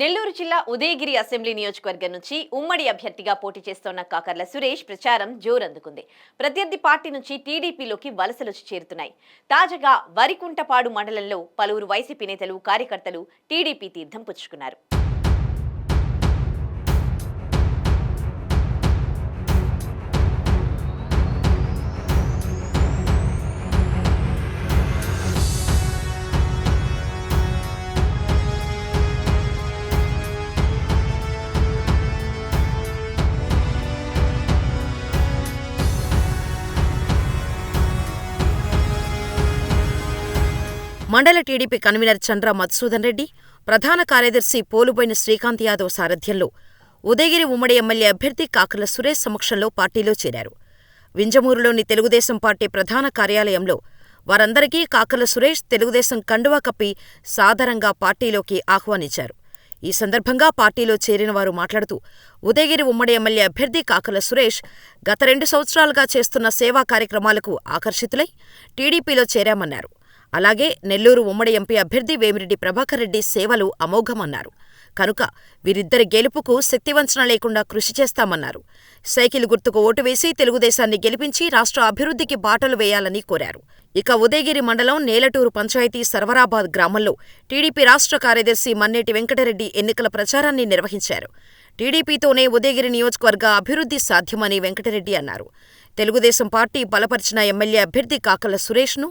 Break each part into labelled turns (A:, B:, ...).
A: నెల్లూరు జిల్లా ఉదయగిరి అసెంబ్లీ నియోజకవర్గం నుంచి ఉమ్మడి అభ్యర్థిగా పోటీ చేస్తోన్న కాకర్ల సురేష్ ప్రచారం జోరందుకుంది. ప్రత్యర్థి పార్టీ నుంచి టీడీపీలోకి వలసలొచ్చి చేరుతున్నాయి. తాజాగా వరికుంటపాడు మండలంలో పలువురు వైసీపీ నేతలు కార్యకర్తలు టీడీపీ తీర్థం పుచ్చుకున్నారు.
B: మండల టీడీపీ కన్వీనర్ చంద్ర మధుసూదన్ రెడ్డి, ప్రధాన కార్యదర్శి పోలుబోయిన శ్రీకాంత్ యాదవ్ సారథ్యంలో ఉదయగిరి ఉమ్మడి ఎమ్మెల్యే అభ్యర్థి కాకర్ల సురేష్ సమక్షంలో పార్టీలో చేరారు. వింజమూరులోని తెలుగుదేశం పార్టీ ప్రధాన కార్యాలయంలో వారందరికీ కాకర్ల సురేష్ తెలుగుదేశం కండువా కప్పి సాదరంగా పార్టీలోకి ఆహ్వానించారు. ఈ సందర్భంగా పార్టీలో చేరిన వారు మాట్లాడుతూ ఉదయగిరి ఉమ్మడి ఎమ్మెల్యే అభ్యర్థి కాకల సురేష్ గత రెండు సంవత్సరాలుగా చేస్తున్న సేవా కార్యక్రమాలకు ఆకర్షితులై టీడీపీలో చేరామన్నారు. అలాగే నెల్లూరు ఉమ్మడి ఎంపీ అభ్యర్థి వేమిరెడ్డి ప్రభాకర్ రెడ్డి సేవలు అమోఘమన్నారు. కనుక వీరిద్దరి గెలుపుకు శక్తివంచన లేకుండా కృషి చేస్తామన్నారు. సైకిల్ గుర్తుకు ఓటు వేసి తెలుగుదేశాన్ని గెలిపించి రాష్ట్ర అభివృద్ధికి బాటలు వేయాలని కోరారు. ఇక ఉదయగిరి మండలం నేలటూరు పంచాయతీ సర్వరాబాద్ గ్రామంలో టీడీపీ రాష్ట్ర కార్యదర్శి మన్నేటి వెంకటరెడ్డి ఎన్నికల ప్రచారాన్ని నిర్వహించారు. టీడీపీతోనే ఉదయగిరి నియోజకవర్గ అభివృద్ధి సాధ్యమని వెంకటరెడ్డి అన్నారు. తెలుగుదేశం పార్టీ బలపరిచిన ఎమ్మెల్యే అభ్యర్థి కాకల సురేష్ను,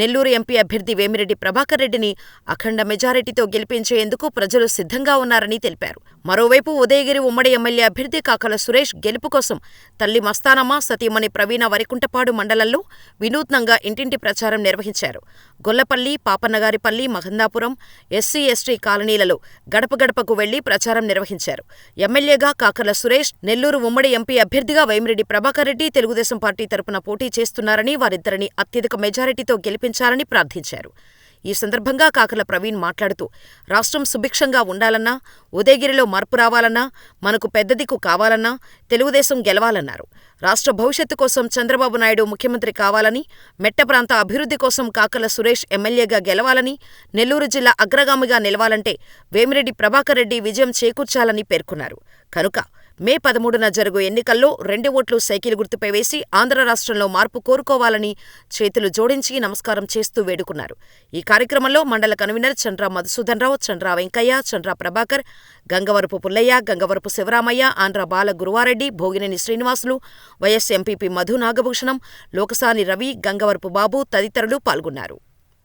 B: నెల్లూరు ఎంపీ అభ్యర్థి వేమిరెడ్డి ప్రభాకర్ రెడ్డిని అఖండ మెజారిటీతో గెలిపించేందుకు ప్రజలు సిద్ధంగా ఉన్నారని తెలిపారు. మరోవైపు ఉదయగిరి ఉమ్మడి ఎమ్మెల్యే అభ్యర్థి కాకల సురేష్ గెలుపు కోసం తల్లి మస్తానమ్మ, సతీమణి ప్రవీణ వరికుంటపాడు మండలంలో వినూత్నంగా ఇంటింటి ప్రచారం నిర్వహించారు. గొల్లపల్లి, పాపన్నగారిపల్లి, మహందాపురం, ఎస్సీ, ఎస్టీ కాలనీలలో గడప గడపకు వెళ్ళి ప్రచారం నిర్వహించారు. ఎమ్మెల్యేగా కాకల సురేష్, నెల్లూరు ఉమ్మడి ఎంపీ అభ్యర్థిగా వేమిరెడ్డి ప్రభాకర్ రెడ్డి తెలుగుదేశం పార్టీ తరపున పోటీ చేస్తున్నారని వారిద్దరిని అత్యధిక మెజారిటీతో గెలిపించాలని ప్రార్థించారు. ఈ సందర్భంగా కాకల ప్రవీణ్ మాట్లాడుతూ రాష్ట్రం సుభిక్షంగా ఉండాలన్నా, ఉదయగిరిలో మార్పు రావాలన్నా, మనకు పెద్ద దిక్కు కావాలన్నా తెలుగుదేశం గెలవాలన్నారు. రాష్ట్ర భవిష్యత్తు కోసం చంద్రబాబు నాయుడు ముఖ్యమంత్రి కావాలని, మెట్ట ప్రాంత అభివృద్ధి కోసం కాకల సురేష్ ఎమ్మెల్యేగా గెలవాలని, నెల్లూరు జిల్లా అగ్రగామిగా నిలవాలంటే వేమిరెడ్డి ప్రభాకర్ రెడ్డి విజయం చేకూర్చాలని పేర్కొన్నారు. కనుక మే పదమూడున జరుగు ఎన్నికల్లో రెండు ఓట్లు సైకిల్ గుర్తుపై వేసి ఆంధ్ర రాష్ట్రంలో మార్పు కోరుకోవాలని చేతులు జోడించి నమస్కారం చేస్తూ వేడుకున్నారు. ఈ కార్యక్రమంలో మండల convenor Chandra Madhusudan Rao, Venkaiah, Chandra Prabhakar, Gangavarapu Pullaiah, Gangavarapu Sivaramaiah, Andhra Bala Guruvareddy, Bhogineni Srinivasulu, vice MPP Madhu Nagabhushanam, Lokasani Ravi, Gangavarapu Babu తదితరులు పాల్గొన్నారు.